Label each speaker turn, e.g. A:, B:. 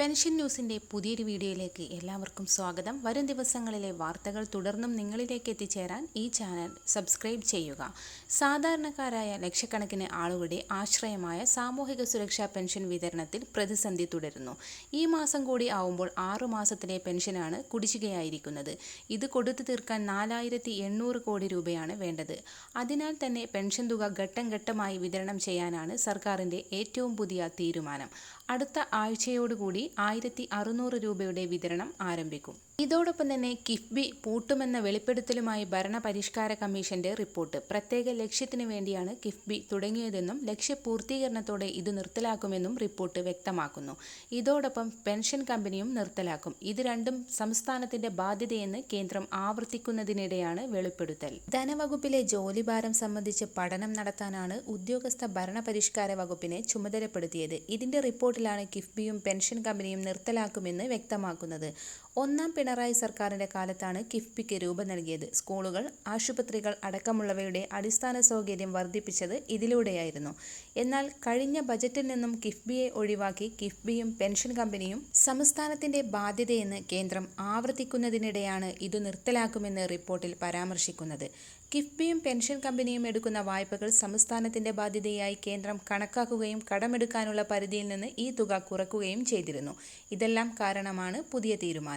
A: Pension ന്യൂസിന്റെ പുതിയൊരു വീഡിയോയിലേക്ക് എല്ലാവർക്കും സ്വാഗതം. വരും ദിവസങ്ങളിലെ വാർത്തകൾ തുടർന്നും നിങ്ങളിലേക്ക് എത്തിച്ചേരാൻ ഈ ചാനൽ സബ്സ്ക്രൈബ് ചെയ്യുക. സാധാരണക്കാരായ ലക്ഷക്കണക്കിന് ആളുകളുടെ ആശ്രയമായ സാമൂഹിക സുരക്ഷാ പെൻഷൻ വിതരണത്തിൽ പ്രതിസന്ധി തുടരുന്നു. ഈ മാസം കൂടി ആവുമ്പോൾ ആറു മാസത്തിലെ പെൻഷനാണ് കുടിശ്ശികയായിരിക്കുന്നത്. ഇത് കൊടുത്തു തീർക്കാൻ നാലായിരത്തി എണ്ണൂറ് കോടി രൂപയാണ് വേണ്ടത്. അതിനാൽ തന്നെ പെൻഷൻ തുക ഘട്ടം ഘട്ടമായി വിതരണം ചെയ്യാനാണ് സർക്കാരിന്റെ ഏറ്റവും പുതിയ തീരുമാനം. അടുത്ത ആഴ്ചയോടുകൂടി ആയിരത്തി അറുന്നൂറ് രൂപയുടെ വിതരണം ആരംഭിക്കും. ഇതോടൊപ്പം തന്നെ കിഫ്ബി പൂട്ടുമെന്ന വെളിപ്പെടുത്തലുമായി ഭരണപരിഷ്കാര കമ്മീഷന്റെ റിപ്പോർട്ട്. പ്രത്യേക ലക്ഷ്യത്തിനു വേണ്ടിയാണ് കിഫ്ബി തുടങ്ങിയതെന്നും ലക്ഷ്യപൂർത്തീകരണത്തോടെ ഇത് നിർത്തലാക്കുമെന്നും റിപ്പോർട്ട് വ്യക്തമാക്കുന്നു. ഇതോടൊപ്പം പെൻഷൻ കമ്പനിയും നിർത്തലാക്കും. ഇത് രണ്ടും സംസ്ഥാനത്തിന്റെ ബാധ്യതയെന്ന് കേന്ദ്രം ആവർത്തിക്കുന്നതിനിടെയാണ് വെളിപ്പെടുത്തൽ. ധനവകുപ്പിലെ ജോലിഭാരം സംബന്ധിച്ച് പഠനം നടത്താനാണ് ഉദ്യോഗസ്ഥ ഭരണപരിഷ്കാര വകുപ്പിനെ ചുമതലപ്പെടുത്തിയത്. ഇതിന്റെ റിപ്പോർട്ടിലാണ് കിഫ്ബിയും പെൻഷൻ കമ്പനിയും നിർത്തലാക്കുമെന്ന് വ്യക്തമാക്കുന്നത്. ഒന്നാം പിണറായി സർക്കാരിന്റെ കാലത്താണ് കിഫ്ബിക്ക് രൂപം നൽകിയത്. സ്കൂളുകൾ ആശുപത്രികൾ അടക്കമുള്ളവയുടെ അടിസ്ഥാന സൗകര്യം വർദ്ധിപ്പിച്ചത് ഇതിലൂടെയായിരുന്നു. എന്നാൽ കഴിഞ്ഞ ബജറ്റിൽ നിന്നും കിഫ്ബിയെ ഒഴിവാക്കി കിഫ്ബിയും പെൻഷൻ കമ്പനിയും സംസ്ഥാനത്തിന്റെ ബാധ്യതയെന്ന് കേന്ദ്രം ആവർത്തിക്കുന്നതിനിടെയാണ് ഇത് നിർത്തലാക്കുമെന്ന് റിപ്പോർട്ടിൽ പരാമർശിക്കുന്നത്. കിഫ്ബിയും പെൻഷൻ കമ്പനിയും എടുക്കുന്ന വായ്പകൾ സംസ്ഥാനത്തിന്റെ ബാധ്യതയായി കേന്ദ്രം കണക്കാക്കുകയും കടമെടുക്കാനുള്ള പരിധിയിൽ നിന്ന് ഈ തുക കുറക്കുകയും ചെയ്തിരുന്നു. ഇതെല്ലാം കാരണമാണ് പുതിയ